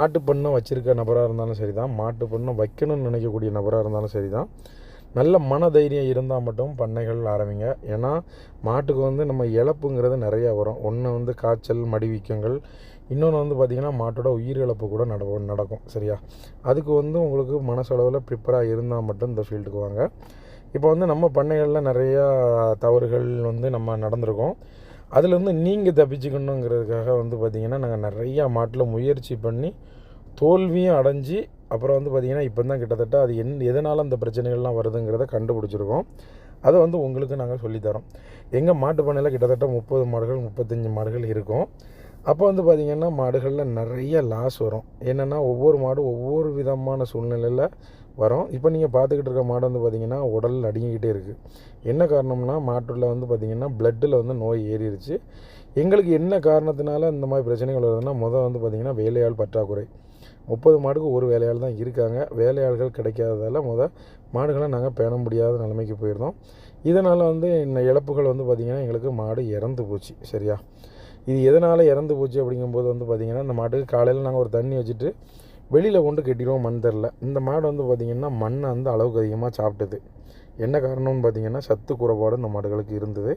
மாட்டு பண்ணை வச்சுருக்க நபராக இருந்தாலும் சரி தான் மாட்டு பண்ணை வைக்கணும்னு நினைக்கக்கூடிய நபராக இருந்தாலும் சரி தான் நல்ல மன தைரியம் இருந்தால் மட்டும் பண்ணைகள் ஆரம்பிங்க. ஏன்னா மாட்டுக்கு வந்து நம்ம இழப்புங்கிறது நிறையா வரும். ஒன்று வந்து காய்ச்சல் மடிவீக்கங்கள் இன்னொன்று வந்து பார்த்திங்கன்னா மாட்டோட உயிரிழப்பு கூட நட நடக்கும். சரியா? அதுக்கு வந்து உங்களுக்கு மனசளவில் ப்ரிப்பராக இருந்தால் மட்டும் இந்த ஃபீல்டுக்கு வாங்க. இப்போ வந்து நம்ம பண்ணைகளில் நிறையா தவறுகள் வந்து நம்ம நடந்திருக்கோம். அதுலேருந்து நீங்கள் தப்பிச்சுக்கணுங்கிறதுக்காக வந்து பார்த்திங்கன்னா நாங்கள் நிறையா மாட்டில் முயற்சி பண்ணி தோல்வியும் அடைஞ்சு அப்புறம் வந்து பார்த்திங்கன்னா இப்போ தான் கிட்டத்தட்ட அது என் எதனால் அந்த பிரச்சனைகள்லாம் வருதுங்கிறத கண்டுபிடிச்சிருக்கோம். அதை வந்து உங்களுக்கு நாங்கள் சொல்லித்தரோம். எங்கள் மாட்டு பண்ணையில் கிட்டத்தட்ட முப்பது மாடுகள் முப்பத்தஞ்சு மாடுகள் இருக்கும். அப்போ வந்து பார்த்திங்கன்னா மாடுகளில் நிறைய லாஸ் வரும். என்னென்னா ஒவ்வொரு மாடும் ஒவ்வொரு விதமான சூழ்நிலையில் வரும். இப்போ நீங்கள் பார்த்துக்கிட்டு இருக்க மாடு வந்து பார்த்திங்கன்னா உடல் அடிங்கிக்கிட்டே இருக்குது என்ன காரணம்னா மாட்டில் வந்து பார்த்திங்கன்னா பிளட்டில் வந்து நோய் ஏறிடுச்சு எங்களுக்கு என்ன காரணத்தினால இந்த மாதிரி பிரச்சனைகள் வருதுன்னா முதல் வந்து பார்த்திங்கன்னா வேலையாள் பற்றாக்குறை. முப்பது மாடுக்கு ஒரு வேலையாள் தான் இருக்காங்க. வேலையாள்கள் கிடைக்காததால் முத மாடுகளை நாங்கள் பேண முடியாத நிலைமைக்கு போயிருந்தோம். இதனால் வந்து இந்த இழப்புகள் வந்து பார்த்திங்கன்னா எங்களுக்கு மாடு இறந்து போச்சு. சரியா? இது எதனால் இறந்து போச்சு அப்படிங்கும்போது வந்து பார்த்திங்கன்னா இந்த மாட்டுக்கு காலையில் நாங்கள் ஒரு தண்ணி வச்சுட்டு வெளியில் கொண்டு கட்டிடுவோம் மண் தெரில. இந்த மாடு வந்து பார்த்திங்கன்னா மண்ணை வந்து அளவுக்கு அதிகமாக சாப்பிட்டது. என்ன காரணம்னு பார்த்தீங்கன்னா சத்து குறைபாடு இந்த மாடுகளுக்கு இருந்தது.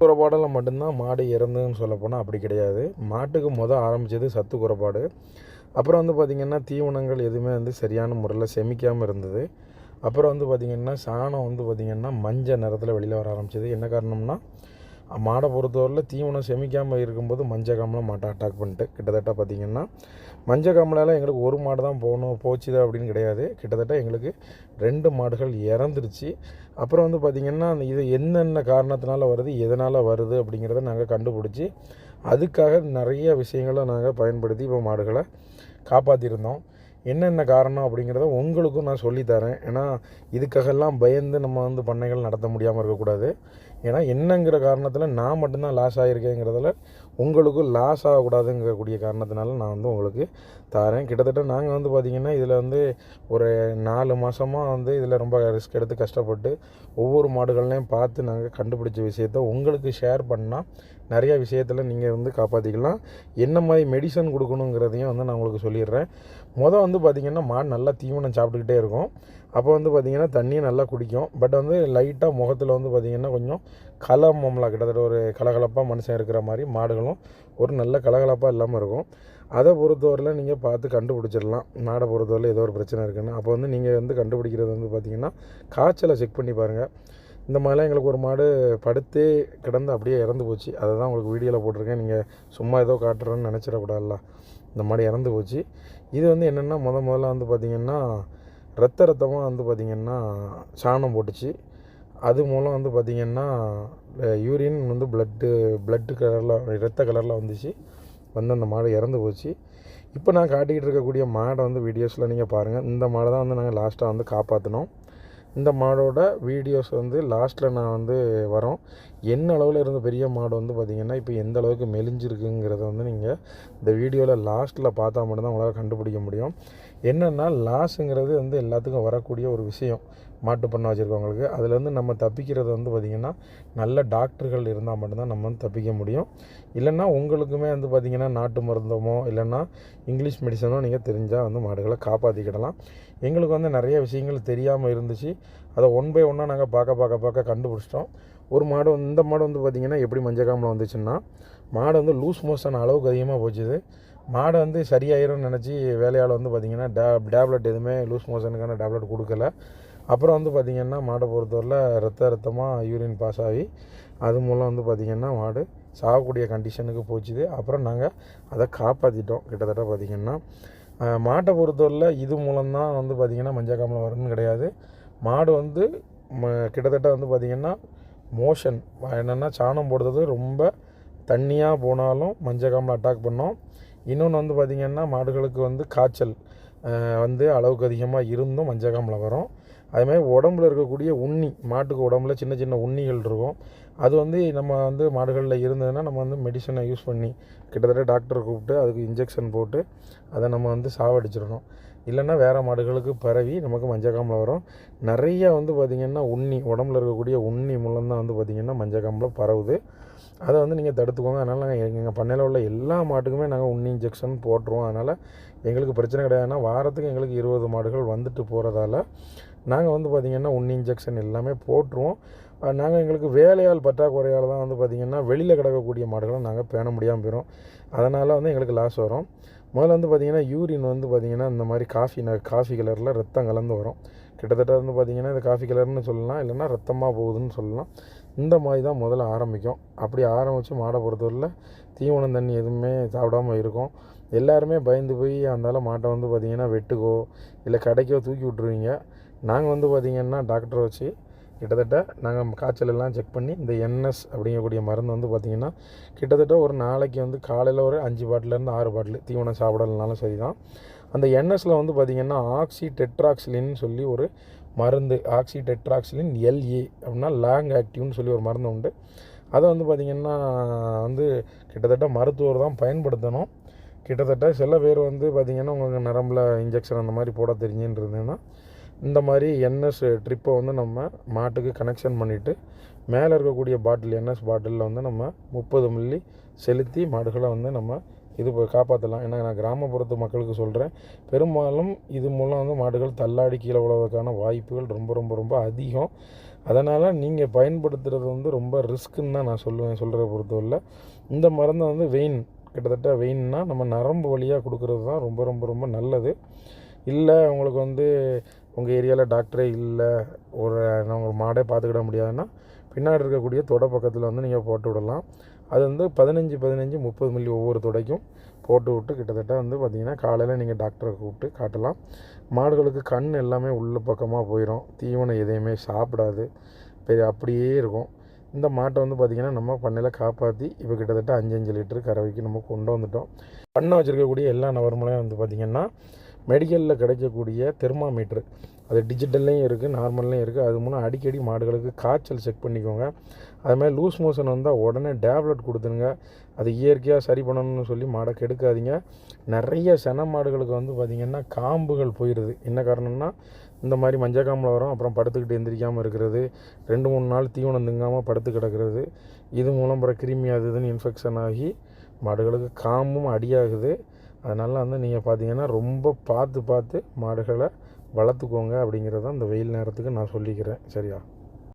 குறைபாடில் மட்டும்தான் மாடு இறந்ததுன்னு சொல்லப்போனால் அப்படி கிடையாது. மாட்டுக்கு மொதல் ஆரம்பித்தது சத்து குறைபாடு. அப்புறம் வந்து பார்த்திங்கன்னா தீவனங்கள் எதுவுமே வந்து சரியான முறையில் செமிக்காமல் இருந்தது. அப்புறம் வந்து பார்த்திங்கன்னா சாணம் வந்து பார்த்திங்கன்னா மஞ்சள் நிறத்தில் வெளியில் வர ஆரம்பிச்சது. என்ன காரணம்னா மாடை பொறுத்தவரையில் தீவனம் செமிக்காமல் இருக்கும்போது மஞ்சள் காமலை மாட்டை அட்டாக் பண்ணிட்டு கிட்டத்தட்ட பார்த்திங்கன்னா மஞ்சள் காமலால் எங்களுக்கு ஒரு மாடு தான் போகணும் போச்சுது அப்படின்னு கிடையாது. கிட்டத்தட்ட எங்களுக்கு ரெண்டு மாடுகள் இறந்துருச்சு. அப்புறம் வந்து பார்த்திங்கன்னா இது என்னென்ன காரணத்தினால வருது எதனால் வருது அப்படிங்கிறத நாங்கள் கண்டுபிடிச்சி அதுக்காக நிறைய விஷயங்களை நாங்கள் பயன்படுத்தி இப்போ மாடுகளை காப்பாற்றிருந்தோம் என்னென்ன காரணம் அப்படிங்கிறத உங்களுக்கும் நான் சொல்லித்தரேன். ஏன்னா இதுக்காகலாம் பயந்து நம்ம வந்து பண்ணைகள் நடத்த முடியாமல் இருக்கக்கூடாது. ஏன்னா என்னங்கிற காரணத்தில் நான் மட்டும்தான் லாஸ் ஆகியிருக்கேங்கிறதுல உங்களுக்கும் லாஸ் ஆகக்கூடாதுங்கக்கூடிய காரணத்தினால நான் வந்து உங்களுக்கு தரேன் கிட்டத்தட்ட நாங்கள் வந்து பார்த்திங்கன்னா இதில் வந்து ஒரு நாலு மாதமாக வந்து இதில் ரொம்ப ரிஸ்க் எடுத்து கஷ்டப்பட்டு ஒவ்வொரு மாடுகள்லையும் பார்த்து நாங்கள் கண்டுபிடிச்ச விஷயத்த உங்களுக்கு ஷேர் பண்ணால் நிறையா விஷயத்தில் நீங்கள் வந்து காப்பாற்றிக்கலாம் என்ன மாதிரி மெடிசன் கொடுக்கணுங்கிறதையும் வந்து நான் உங்களுக்கு சொல்லிடுறேன். மொதல் வந்து பார்த்திங்கன்னா மாடு நல்லா தீவனம் சாப்பிட்டுக்கிட்டே இருக்கும். அப்போ வந்து பார்த்திங்கன்னா தண்ணியை நல்லா குடிக்கும். பட் வந்து லைட்டாக முகத்தில் வந்து பார்த்திங்கன்னா கொஞ்சம் கலமம்லாம் கிட்டத்தட்ட ஒரு கலகலப்பாக மனுஷன் இருக்கிற மாதிரி மாடுகளும் ஒரு நல்ல கலகலப்பாக இல்லாமல் இருக்கும். அதை பொறுத்தவரையில் நீங்கள் பார்த்து கண்டுபிடிச்சிடலாம். மாடை பொறுத்தவரையில் ஏதோ ஒரு பிரச்சனை இருக்குன்னு. அப்போ வந்து நீங்கள் வந்து கண்டுபிடிக்கிறது வந்து பார்த்திங்கன்னா காய்ச்சலை செக் பண்ணி பாருங்கள் இந்த மாதிரிலாம் எங்களுக்கு ஒரு மாடு படுத்தே கிடந்து அப்படியே இறந்து போச்சு. அதை தான் உங்களுக்கு வீடியோவில் போட்டிருக்கேன். நீங்கள் சும்மா ஏதோ காட்டுறோன்னு நினச்சிடக்கூடாதுல்ல. இந்த மாடு இறந்து போச்சு. இது வந்து என்னென்னா முத முதல்ல வந்து பார்த்திங்கன்னா ரத்த ரத்தமாக வந்து பார்த்திங்கன்னா சாணம் போட்டுச்சு. அது மூலம் வந்து பார்த்திங்கன்னா யூரின் வந்து ப்ளட்டு ப்ளட்டு கலரில் ரத்த கலரில் வந்துச்சு. வந்து அந்த மாடு இறந்து போச்சு. இப்போ நான் காட்டிக்கிட்டு இருக்கக்கூடிய மாடை வந்து வீடியோஸில் நீங்கள் பாருங்கள் இந்த மாடை தான் வந்து நாங்கள் லாஸ்ட்டாக வந்து காப்பாற்றினோம் இந்த மாடோட வீடியோஸ் வந்து லாஸ்ட்டில் நான் வந்து வரோம் என்ன அளவில் இருந்த பெரிய மாடு வந்து பார்த்திங்கன்னா இப்போ எந்த அளவுக்கு மெலிஞ்சிருக்குங்கிறத வந்து நீங்கள் இந்த வீடியோவில் லாஸ்ட்டில் பார்த்தா மட்டும்தான் உங்களால் கண்டுபிடிக்க முடியும். என்னென்னா லாஸுங்கிறது வந்து எல்லாத்துக்கும் வரக்கூடிய ஒரு விஷயம். மாட்டு பண்ண வச்சுருக்கவங்களுக்கு. அதுலேருந்து நம்ம தப்பிக்கிறது வந்து பார்த்திங்கன்னா நல்ல டாக்டர்கள் இருந்தால் மட்டும்தான் நம்ம வந்து தப்பிக்க முடியும். இல்லைன்னா உங்களுக்குமே வந்து பார்த்திங்கன்னா நாட்டு மருந்தமோ இல்லைன்னா இங்கிலீஷ் மெடிசனோ நீங்கள் தெரிஞ்சால் வந்து மாடுகளை காப்பாற்றிக்கிடலாம் எங்களுக்கு வந்து நிறைய விஷயங்கள் தெரியாமல் இருந்துச்சு. அதை ஒன் பை ஒன்னாக நாங்கள் பார்க்க பார்க்க பார்க்க கண்டுபிடிச்சிட்டோம். ஒரு மாடு இந்த மாடு வந்து பார்த்திங்கன்னா எப்படி மஞ்சள் காமில் வந்துச்சுன்னா மாடு வந்து லூஸ் மோஷன் அளவுக்கு அதிகமாக போச்சுது. மாடை வந்து சரியாயிரும்னு நினச்சி வேலையால் வந்து பார்த்திங்கன்னா டே டேப்லெட் எதுவுமே லூஸ் மோஷனுக்கான டேப்லெட் கொடுக்கல. அப்புறம் வந்து பார்த்திங்கன்னா மாடை பொறுத்தவரையில் ரத்த ரத்தமாக யூரின் பாஸ் ஆகி அது மூலம் வந்து பார்த்திங்கன்னா மாடு சாகக்கூடிய கண்டிஷனுக்கு போச்சுது. அப்புறம் நாங்கள் அதை காப்பாற்றிட்டோம் கிட்டத்தட்ட பார்த்திங்கன்னா மாட்டை பொறுத்தவரையில் இது மூலம்தான் வந்து பார்த்திங்கன்னா மஞ்சள் காமலம் வரும்னு கிடையாது. மாடு வந்து ம கிட்டத்தட்ட வந்து பார்த்திங்கன்னா மோஷன். என்னென்னா சாணம் போடுறது ரொம்ப தண்ணியாக போனாலும் மஞ்சள் காமலை அட்டாக் பண்ணோம். இன்னொன்று வந்து பார்த்திங்கன்னா மாடுகளுக்கு வந்து காய்ச்சல் வந்து அளவுக்கு அதிகமாக இருந்தும் மஞ்சள் வரும். அதுமாதிரி உடம்புல இருக்கக்கூடிய உண்ணி மாட்டுக்கு உடம்புல சின்ன சின்ன உண்ணிகள் இருக்கும். அது வந்து நம்ம வந்து மாடுகளில் இருந்ததுன்னா நம்ம வந்து மெடிசனை யூஸ் பண்ணி கிட்டத்தட்ட டாக்டரை கூப்பிட்டு அதுக்கு இன்ஜெக்ஷன் போட்டு அதை நம்ம வந்து சாவடிச்சிடணும். இல்லைன்னா வேறு மாடுகளுக்கு பரவி நமக்கு மஞ்சக்காமலை வரும். நிறைய வந்து பார்த்திங்கன்னா உண்ணி உடம்புல இருக்கக்கூடிய உண்ணி மூலம் தான் வந்து பார்த்திங்கன்னா மஞ்சக்காமலை பரவுது. அதை வந்து நீங்கள் தடுத்துக்கோங்க. அதனால் நாங்கள் எங்கள் பண்ணையில் உள்ள எல்லா மாட்டுக்குமே நாங்கள் உண்ணி இன்ஜெக்ஷன் போட்டுருவோம். அதனால் எங்களுக்கு பிரச்சனை கிடையாதுன்னா வாரத்துக்கு எங்களுக்கு இருபது மாடுகள் வந்துட்டு போகிறதால நாங்கள் வந்து பார்த்திங்கன்னா உண்ணி இன்ஜெக்ஷன் எல்லாமே போட்டுருவோம். நாங்கள் எங்களுக்கு வேலையால் பற்றாக்குறையால் தான் வந்து பார்த்திங்கன்னா வெளியில் கிடக்கக்கூடிய மாடுகளை நாங்கள் பேண முடியாமல் போயிடும் அதனால் வந்து எங்களுக்கு லாஸ் வரும். முதல்ல வந்து பார்த்திங்கன்னா யூரின் வந்து பார்த்திங்கன்னா இந்த மாதிரி காஃபி ந காஃபி கலரில் ரத்தம் கலந்து வரும். கிட்டத்தட்ட வந்து பார்த்திங்கன்னா இந்த காஃபி கலர்னு சொல்லலாம் இல்லைன்னா ரத்தமாக போகுதுன்னு சொல்லலாம். இந்த மாதிரி தான் முதல்ல ஆரம்பிக்கும். அப்படி ஆரம்பித்து மாடை பொறுத்தவரையில் தீவனம் தண்ணி எதுவுமே சாப்பிடாம இருக்கும். எல்லாருமே பயந்து போய் அந்தால மாட்டை வந்து பார்த்திங்கன்னா வெட்டுக்கோ இல்லை கடைக்கோ தூக்கி விட்ருவீங்க நாங்கள் வந்து பார்த்திங்கன்னா டாக்டரை வச்சு கிட்டத்தட்ட நாங்கள் காய்ச்சல் எல்லாம் செக் பண்ணி இந்த என்எஸ் அப்படிங்கக்கூடிய மருந்து வந்து பார்த்திங்கன்னா கிட்டத்தட்ட ஒரு நாளைக்கு வந்து காலையில் ஒரு அஞ்சு பாட்டிலேருந்து ஆறு பாட்டில் தீவனம் சாப்பிடலனாலும் சரி தான் அந்த என்எஸில் வந்து பார்த்திங்கன்னா ஆக்சி டெட்ராக்சிலின்னு சொல்லி ஒரு மருந்து ஆக்சி டெட்ராக்சிலின் எல்ஏ அப்படின்னா லாங் ஆக்டிவ்னு சொல்லி ஒரு மருந்து உண்டு. அதை வந்து பார்த்திங்கன்னா வந்து கிட்டத்தட்ட மருத்துவர் தான் பயன்படுத்தணும். கிட்டத்தட்ட சில பேர் வந்து பார்த்திங்கன்னா உங்களுக்கு நரம்பில் இன்ஜெக்ஷன் அந்த மாதிரி போட தெரிஞ்சுன்னு இருந்ததுன்னா இந்த மாதிரி என்எஸ் ட்ரிப்பை வந்து நம்ம மாட்டுக்கு கனெக்ஷன் பண்ணிவிட்டு மேலே இருக்கக்கூடிய பாட்டில் என்எஸ் பாட்டிலில் வந்து நம்ம முப்பது மில்லி செலுத்தி மாடுகளை வந்து நம்ம இது காப்பாற்றலாம் ஏன்னா நான் கிராமப்புறத்து மக்களுக்கு சொல்கிறேன் பெரும்பாலும் இது மூலம் வந்து மாடுகள் தள்ளாடி கீழே விழுவதற்கான வாய்ப்புகள் ரொம்ப ரொம்ப ரொம்ப அதிகம். அதனால் நீங்கள் பயன்படுத்துகிறது வந்து ரொம்ப ரிஸ்க்குன்னு தான் நான் சொல்லுவேன் சொல்கிறத பொறுத்தவரையில். இந்த மருந்தை வந்து வெயின் கிட்டத்தட்ட வெயின்னா நம்ம நரம்பு வழியாக கொடுக்கறது தான் ரொம்ப ரொம்ப ரொம்ப நல்லது. இல்லை உங்களுக்கு வந்து உங்கள் ஏரியாவில் டாக்டரே இல்லை ஒரு நம்ம மாடே பார்த்துக்கிட முடியாதுன்னா பின்னாடி இருக்கக்கூடிய தொடை பக்கத்தில் வந்து நீங்கள் போட்டு விடலாம். அது வந்து பதினஞ்சு பதினஞ்சு முப்பது மில்லி ஒவ்வொரு தொடைக்கும் போட்டு விட்டு கிட்டத்தட்ட வந்து பார்த்திங்கன்னா காலையில் நீங்கள் டாக்டரை கூப்பிட்டு காட்டலாம். மாடுகளுக்கு கண் எல்லாமே உள்ள பக்கமாக போயிடும் தீவனம் எதையுமே சாப்பிடாது. பெரிய அப்படியே இருக்கும். இந்த மாட்டை வந்து பார்த்திங்கன்னா நம்ம பண்ணையில் காப்பாற்றி இப்போ கிட்டத்தட்ட அஞ்சு அஞ்சு லிட்டர் கறவைக்கு நம்ம கொண்டு வந்துட்டோம். பண்ணை வச்சுருக்கக்கூடிய எல்லா நபர்மலையும் வந்து பார்த்திங்கன்னா மெடிக்கலில் கிடைக்கக்கூடிய தெர்மாமீட்ரு. அது டிஜிட்டல்லையும் இருக்குது நார்மல்லையும் இருக்குது அது மூலம் அடிக்கடி மாடுகளுக்கு காய்ச்சல் செக் பண்ணிக்கோங்க. அதுமாதிரி லூஸ் மோஷன் வந்தால் உடனே டேப்லெட் கொடுத்துருங்க. அது இயற்கையாக சரி பண்ணணும்னு சொல்லி மாடை கெடுக்காதீங்க. நிறைய சென மாடுகளுக்கு வந்து பார்த்திங்கன்னா காம்புகள் போயிடுது என்ன காரணம்னா இந்த மாதிரி மஞ்சள் காம்பில் வரும் அப்புறம் படுத்துக்கிட்டு எந்திரிக்காமல் இருக்கிறது. ரெண்டு மூணு நாள் தீவனம் திங்காமல் படுத்து கிடக்கிறது. இது மூலம் அப்புறம் கிருமி அது இதுன்னு இன்ஃபெக்ஷன் ஆகி மாடுகளுக்கு காம்பும் அடியாகுது. அதனால் வந்து நீங்கள் பார்த்தீங்கன்னா ரொம்ப பார்த்து பார்த்து மாடுகளை வளர்த்துக்கோங்க அப்படிங்கிறத அந்த வெயில் நேரத்துக்கு நான் சொல்லிக்கிறேன். சரியா?